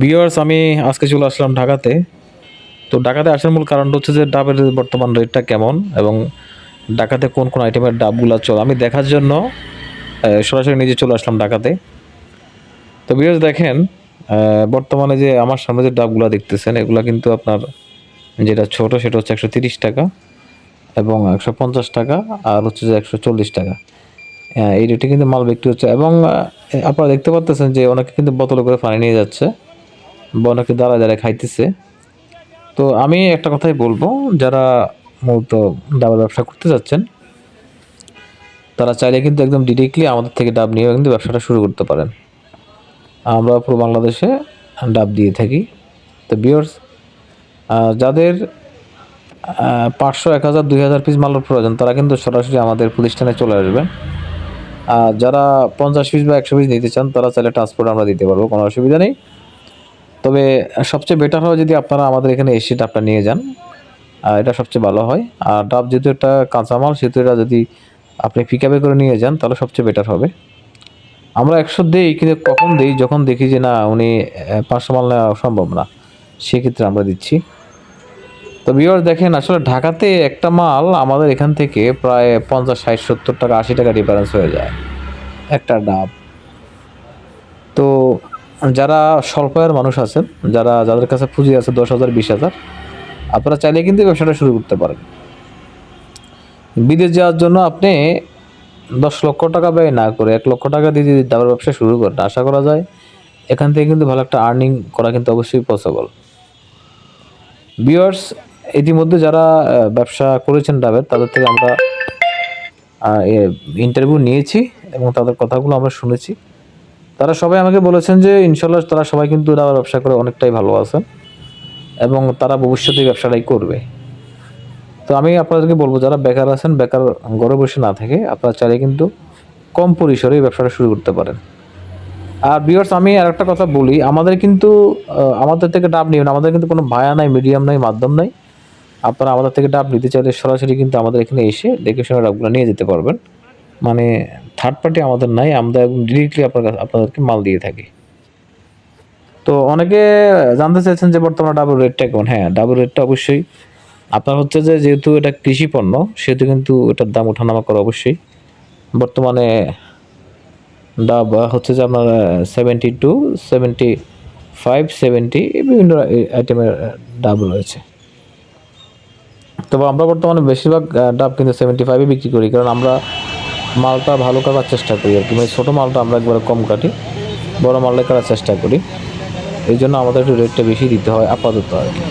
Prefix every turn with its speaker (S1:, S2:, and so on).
S1: বিয়ার্স আমি আজকে চলে আসলাম ঢাকাতে। তো ঢাকাতে আসার মূল কারণটা হচ্ছে যে ডাবের বর্তমান রেটটা কেমন এবং ঢাকাতে কোন কোন আইটেমের ডাবগুলো চলে। আমি দেখার জন্য সরাসরি নিজে চলে আসলাম ঢাকাতে। তো বিয়ার্স দেখেন বর্তমানে যে আমার সামনে যে ডাবগুলো দেখতেছেন, এগুলো কিন্তু আপনার যেটা ছোট, সেটা হচ্ছে একশো তিরিশ টাকা এবং একশো পঞ্চাশ টাকা আর হচ্ছে যে একশো চল্লিশ টাকা। এই রেটে কিন্তু মাল বিক্রি হচ্ছে এবং আপনারা দেখতে পাচ্ছেন যে অনেকে কিন্তু বোতলে করে পানি নিয়ে যাচ্ছে। অনেকে দাঁড়ায় দাঁড়ায় খাইতেছে। তো আমি একটা কথাই বলব, যারা মূলত ডাবের ব্যবসা করতে যাচ্ছেন, তারা চাইলে কিন্তু একদম ডিরেক্টলি আমাদের থেকে ডাব নিয়ে কিন্তু ব্যবসাটা শুরু করতে পারেন। আমরা পুরো বাংলাদেশে ডাব দিয়ে থাকি। তো বিয়ার্স যাদের পাঁচশো, এক হাজার, দুই হাজার পিস মালের প্রয়োজন, তারা কিন্তু সরাসরি আমাদের প্রতিষ্ঠানে চলে আসবেন। আর যারা পঞ্চাশ পিস বা একশো পিস নিতে চান, তারা চাইলে ট্রান্সপোর্ট আমরা দিতে পারব, কোনো অসুবিধা নেই। তবে সবচেয়ে বেটার হয় যদি আপনারা আমাদের এখানে এসে ডাবটা নিয়ে যান এটা সবচেয়ে ভালো হয়। আর ডাব যেহেতু একটা কাঁচামাল সেহেতু এটা যদি আপনি পিক আপে করে নিয়ে যান, তাহলে সবচেয়ে বেটার হবে। আমরা একশো দিই, কিন্তু কখন দিই? যখন দেখি যে না, উনি পাঁচশো মাল নেওয়া সম্ভব না, সেক্ষেত্রে আমরা দিচ্ছি। তো বিয়ার দেখেন, আসলে ঢাকাতে একটা মাল আমাদের এখান থেকে প্রায় পঞ্চাশ, ষাট, সত্তর টাকা, আশি টাকা ডিফারেন্স হয়ে যায়, একটা ডাব। তো যারা স্বল্প মানুষ আছেন, যারা যাদের কাছে পুঁজি আছে দশ হাজার, বিশ হাজার, আপনারা চাইলে কিন্তু ব্যবসাটা শুরু করতে পারেন। বিদেশ যাওয়ার জন্য আপনি দশ লক্ষ টাকা ব্যয় না করে এক লক্ষ টাকা দিয়ে যদি দাবার ব্যবসা শুরু করেন, আশা করা যায় এখান থেকে কিন্তু ভালো একটা আর্নিং করা কিন্তু অবশ্যই পসিবল বিয়ার্স ইতিমধ্যে যারা ব্যবসা করেছেন ডাবের, তাদের থেকে আমরা ইন্টারভিউ নিয়েছি এবং তাদের কথাগুলো আমরা শুনেছি। তারা সবাই আমাকে বলেছেন যে ইনশাল্লাহ তারা সবাই কিন্তু ডাবের ব্যবসা করে অনেকটাই ভালো আছেন এবং তারা ভবিষ্যতে ব্যবসাটাই করবে। তো আমি আপনাদেরকে বলব, যারা বেকার আছেন, বেকার ঘরে বসে না থেকে আপনারা চাইলে কিন্তু কম পরিসরে ব্যবসাটা শুরু করতে পারেন। আর বিয়ার্স আমি আর একটা কথা বলি, আমাদের কিন্তু আমাদের থেকে ডাব নিবেন আমাদের কিন্তু কোনো ভায়া নাই মিডিয়াম নাই, মাধ্যম নাই। আপনারা আমাদের থেকে ডাব নিতে চাইলে সরাসরি কিন্তু আমাদের এখানে এসে দেখে শুনে ডাবগুলো নিয়ে যেতে পারবেন। মানে থার্ড পার্টি আমাদের নাই, আমরা একদম ডিরেক্টলি আপনার কাছে আপনাদেরকে মাল দিয়ে থাকি। তো অনেকে জানতে চাইছেন যে বর্তমানে ডাবল রেটটা কেমন? হ্যাঁ ডাবল রেটটা অবশ্যই। আপনার হচ্ছে যে যেহেতু এটা কৃষি পণ্য, সেহেতু কিন্তু এটার দাম ওঠানামা করা অবশ্যই। বর্তমানে ডাব হচ্ছে যে আপনার seventy two seventy five seventy বিভিন্ন আইটেমের ডাব রয়েছে। তবে আমরা বর্তমানে বেশিরভাগ ডাব কিন্তু সেভেন্টি ফাইভে বিক্রি করি, কারণ আমরা মালটা ভালো কাটার চেষ্টা করি আর কি। মানে ছোটো মালটা আমরা একবারে কম কাটি, বড় মালটা কাটার চেষ্টা করি। এই জন্য আমাদের একটু রেটটা বেশি দিতে হয় আপাতত আর কি।